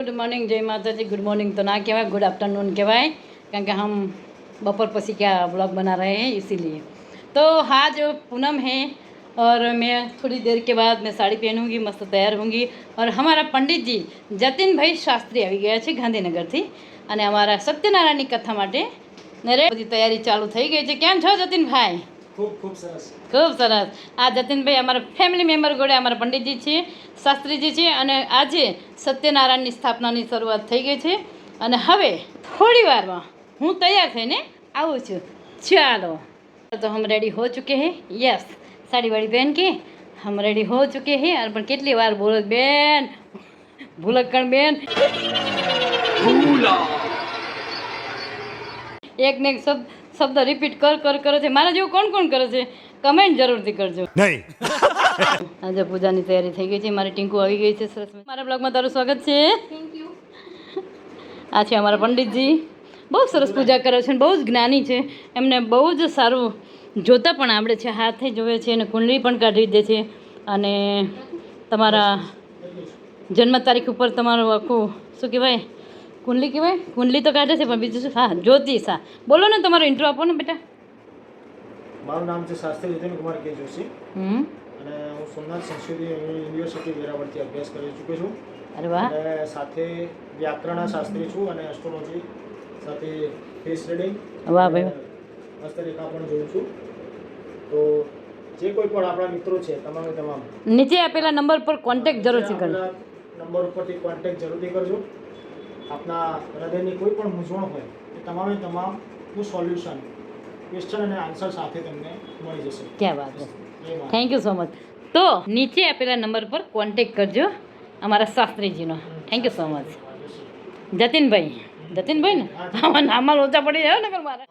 Good morning જય માતાજી good morning તો ના કહેવાય ગુડ આફ્ટરનૂન કહેવાય કારણ કે હમ બપોર पसी क्या બ્લોગ બના રહે હે इसीलिए। તો હા જો પૂનમ હે ઓર મેં થોડી દેર કે બાદ મેં સાડી पहनूंगी મસ્ત તૈયાર હોંગી ઓર हमारा પંડિતજી जी જતીનભાઈ શાસ્ત્રી આવી ગયા છે ગાંધીનગરથી અને અમારા સત્યનારાયણની કથા માટે બધી તૈયારી ચાલુ થઈ ગઈ છે. કેમ છો જતીનભાઈ ખૂબ ખૂબ સરસ. ખૂબ સરસ. આ જતીનભાઈ અમારા ફેમિલી મેમ્બર ગોળે અમારા પંડિતજી છે શાસ્ત્રીજી છે અને આજે સત્યનારાયણની સ્થાપનાની શરૂઆત થઈ ગઈ છે. અને હવે થોડી વારમાં હું તૈયાર થઈને આવું છું. ચાલો. તો હમ રેડી હો ચૂકે હે? યસ સાડીવાળી બેન કે હમ રેડી હો ચૂકે હે? અને પણ કેટલી વાર બોલો બેન? ભૂલક્કણ બેન? એક ને એક શબ્દ શબ્દ રિપીટ કર કર કરે છે. મારા જેવું કોણ કોણ કરે છે? કમેન્ટ જરૂરથી કરજો. નહીં. આજે પૂજાની તૈયારી થઈ ગઈ છે. મારી ટીંકુ આવી ગઈ છે સરસ મારા બ્લોગમાં તારું સ્વાગત છે. આ છે અમારા પંડિતજી. બહુ સરસ પૂજા કરે છે બહુ જ જ્ઞાની છે. એમને બહુ જ સારું જોતા પણ આવડે છે. હાથે જોવે છે અને કુંડલી પણ કાઢી દે છે. અને તમારા જન્મ તારીખ ઉપર તમારું આખું શું કહેવાય? કુંડલી કહેવાય? કુંડલી તો કાઢે છે પણ બીજું શું? હા જ્યોતિષ હા બોલો ને તમારો ઇન્ટ્રો આપો ને બેટા. મારું નામ છે શાસ્ત્રી જીતેન કુમાર કે જોશી. હમ. અને હું સોમનાથ સંસ્કૃતિ યુનિવર્સિટી વેરાવળથી અભ્યાસ કરી ચૂક્યો છું. અરે વાહ. અને સાથે વ્યાકરણ શાસ્ત્રી છું અને એસ્ટ્રોલોજી સાથે ફેસ રીડિંગ વાહ ભાઈ. હસ્તરેખા પણ જોઉં છું. તો જે કોઈ પણ આપણા મિત્રો છે તમામે તમામ. નીચે આપેલા નંબર પર કોન્ટેક્ટ જરૂરથી કરજો. નંબર ઉપરથી કોન્ટેક્ટ જરૂરથી કરજો. આપના હૃદયની કોઈ પણ મૂંઝવણ હોય એ તમામે તમામનું સોલ્યુશન ક્વેશ્ચન અને આન્સર સાથે તમને મળી જશે. ક્યાં વાત છે? થેન્ક યુ સો મચ તો નીચે આપેલા નંબર પર કોન્ટેક કરજો અમારા શાસ્ત્રીજીનો. Thank you so much Jatinbhai. Jatinbhai ને આમાં નામમાં લોચા પડી જાય ને મારા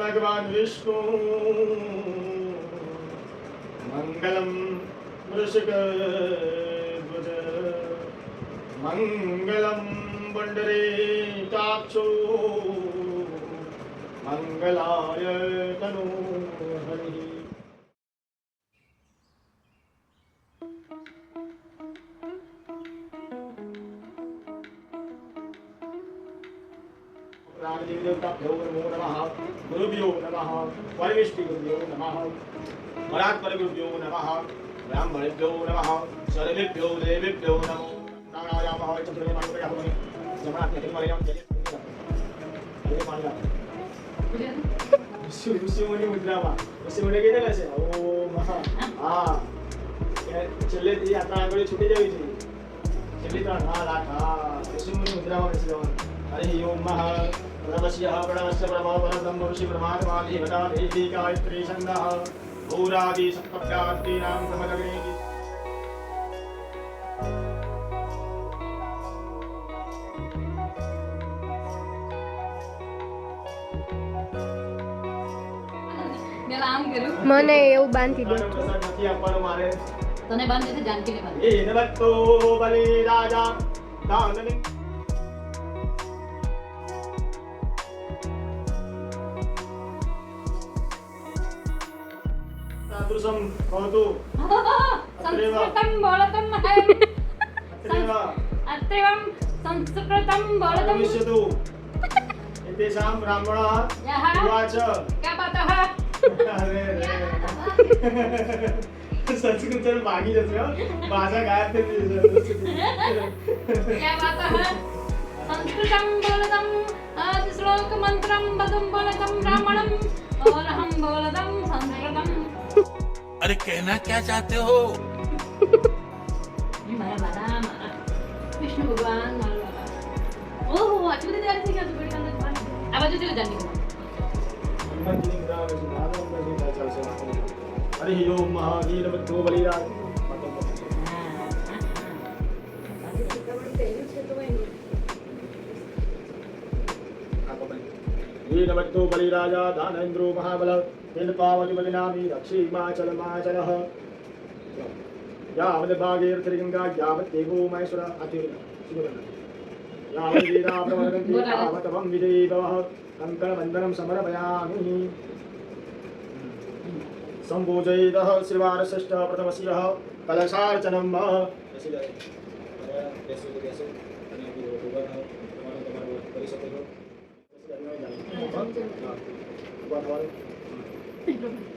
ભગવાન વિષ્ણુ. મંગલમ भवतु शुभं भवः मङ्गलं भगवान् विष्णु मङ्गलं वृषकध्वज मङ्गलं पुण्डरीकाक्षो मङ्गलाय तनु हरिः रामदेवदेवताभ्यो नमो नमः गुरुभ्यो नमः परमेष्टिगुरुभ्यो नमः परात्परगुरुभ्यो नमः ब्रह्मणेभ्यो नमः सर्वेभ्यो देवेभ्यो नमो नारायामः चतुर्वे मानवयामः जमनात्मकं मलयं जले अरे मानला વિશ્વ વિશ્વની મુદ્રામાં. વિશ્વને કઈ છે, ઓ હા. છેલ્લે તે યાત્રા આગળ છૂટી જવી જોઈએ છેલ્લી ત્રણ હા રાખા મુદ્રામાં બેસી જવાનું. અરે ઓમ મહા પ્રવશ્ય પ્રણશ્ય પ્રભાવ પરમ બ્રહ્મ ઋષિ પ્રમાણ માધી વદાન એવી ગાયત્રી છંદઃ भूरादि सप्तभ्यादीनां समदग्ने મને એવું બાંધી દે પ્રસાદ નથી આપવાનો મારે તને બાંધી છે જાનકીને બાંધી એ નવત્તો બલિ રાજા દાનની तादृशं भवतु अत्रैव संस्कृतं बोलतं मह्यम् अत्रैव अत्रैवं संस्कृतं बोलतं भविष्यतु एतेषां ब्राह्मणः यः उवाच कपतः अरे रे संस्कृत를 많이 줬어요? 맞아 가야 되는데 야 맞아 संस्कृतं बोलदम् आदिश्लोकमन्त्रं वदं बोलदं ब्राह्मणं बोलहं बोलदं संस्कृतम् अरे कहना क्या चाहते हो મારા બાલા મારા વિષ્ણુ ભગવાન મારા બાલા ઓહો આટલી બધી તૈયારી થઈ ગયા તું બેટા અંદર ભગવાન આ બાજુ ચલો જાનકી હરિ ઓમ મહાવીર બધો બલિરાજ वीरवत्तो बलिराजा दानेन्द्रो महाबल तेन बलिनामी दक्षिमाचलमाचलः यावद्भागीर्थिगङ्गा यावत् देवो महेश्वर अतिर् यावद्वीराप्रवर्तन्ति तावतवं विजयी भवः कङ्कणवन्दनं समर्पयामि सम्पूजयितः श्रीवारश्रेष्ठः प्रथमस्यः કલશાર્ચનમ બેસી જાય બેસો તો બેસો અને ઉભા થાઓ તમારું તમારું કરી શકો છો બેસી જાય,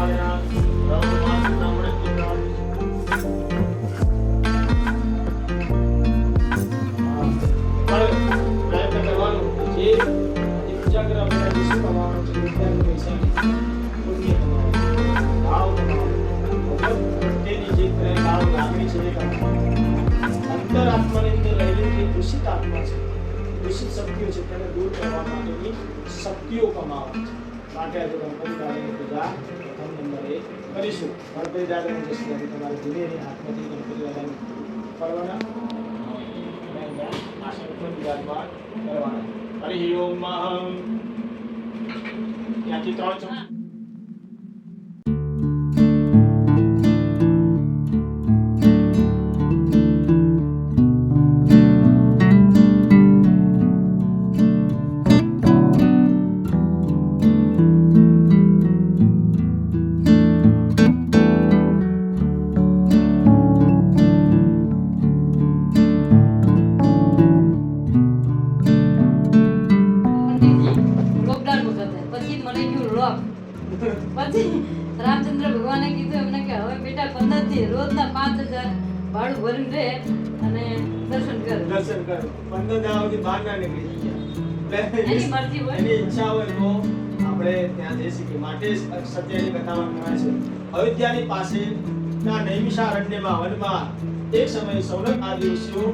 નથી દુકાન સોલંક પાઠ કરવાની મશીન આપણે બધું ખડી જવું શક્તિઓ કમાવા છે માટે આજે ગણપતિ દાદાની પૂજા પ્રથમ નંબરે કરીશું. ગણપતિ દાદાની જશે. તમારે ધીરે ધીરે હાથમાંથી ગણપતિ દાદાને કરવાના આસન કરવાના. હરિ ઓમ ત્યાંથી ત્રણ પછી મને ગયું લોક પછી રામચંદ્ર ભગવાને કીધું એમને કે હવે બેટા પંદરથી રોજના પાંચ હજાર ભાડું ભરીને રહે અને દર્શન કર. દર્શન કર. પંદર દાડા સુધી બહાર ના નીકળી જાય એની મરજી હોય. એની ઈચ્છા હોય તો આપણે ત્યાં જઈ શકીએ. માટે સત્યની કથામાં કહેવાય છે અયોધ્યાની પાસે ના નૈમિષારણ્યમાં વનમાં એક સમયે સૌનક આદિ ઋષિઓ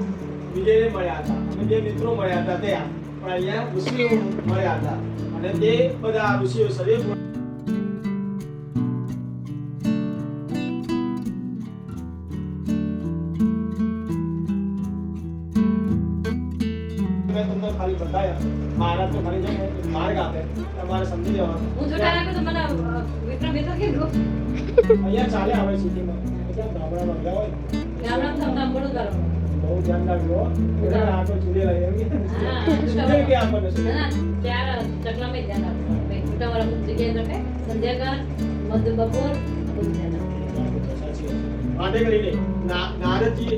વિજયને મળ્યા હતા. અને બે મિત્રો મળ્યા હતા ત્યાં. પણ અહીંયા ઋષિઓ મળ્યા હતા. અને તે બધા ઋષિઓ તમને ખાલી બતાવ્યા. મહારાજ તો ખાલી છે માર્ગ આપે. તમારે સમજી જવાનું હું જોતા રાખું તો મને વિક્રમ મિત્ર કીધું અહીંયા ચાલે આવે ગયા હોય. તમને કરો બહુ ધ્યાન રાખજો. બધા આટો ચૂલે રહે એમ કે. આપણને શું? ના ચાર ચકલામાં ધ્યાન રાખવું ભાઈ મોટાવાળા અમુક જગ્યાએ લખે સંધ્યાકાળ મધ્ય બપોર બધું ધ્યાન વાત માટે કરીને નારદજી